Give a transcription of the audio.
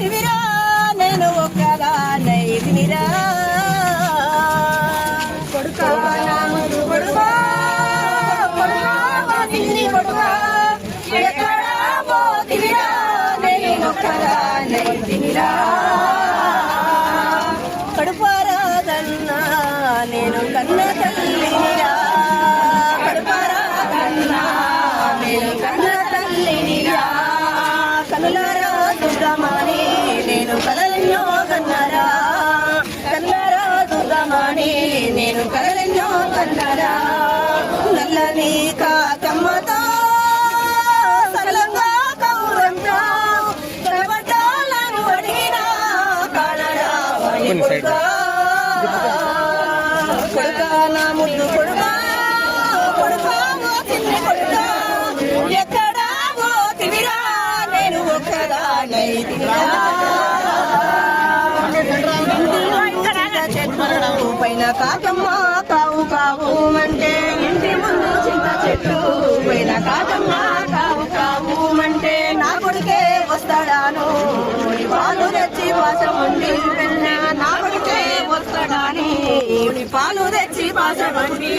పోతివిరా నేను ఒక్కదానై తినిరా. కొడుకా నా కొడుకా కొడుకా కొడుకా. పోతివిరా నేను తినిరా. కడుపారాదన్నా నేను కన్న తల్లినిరా. కడుపారాదన్నా నేను కన్న తల్లినిరా. కనులారా దుర్గమాని నేను కలలెన్నో కన్నరా? కన్నరా దుర్గమాని నేను కలలెన్నో కన్నరా? నల్లని కాకమ్మతో సరళంగా కౌరంతా కనబడ్డాలను అడిగినా కానరా? వాడి కొడుకా నా ముద్దు కొడుకా. కాకమ్మ కావు కావు అంటే ఇంటి ముందు చింత చెట్టు. పైన కాకమ్మ కావు కావు అంటే నా కొడుకే వస్తాడాను. పాలు తెచ్చి పాసం ఉండి వెళ్ళా నా కొడుకే వస్తాడాని. పాలు తెచ్చి పాసం ఉండి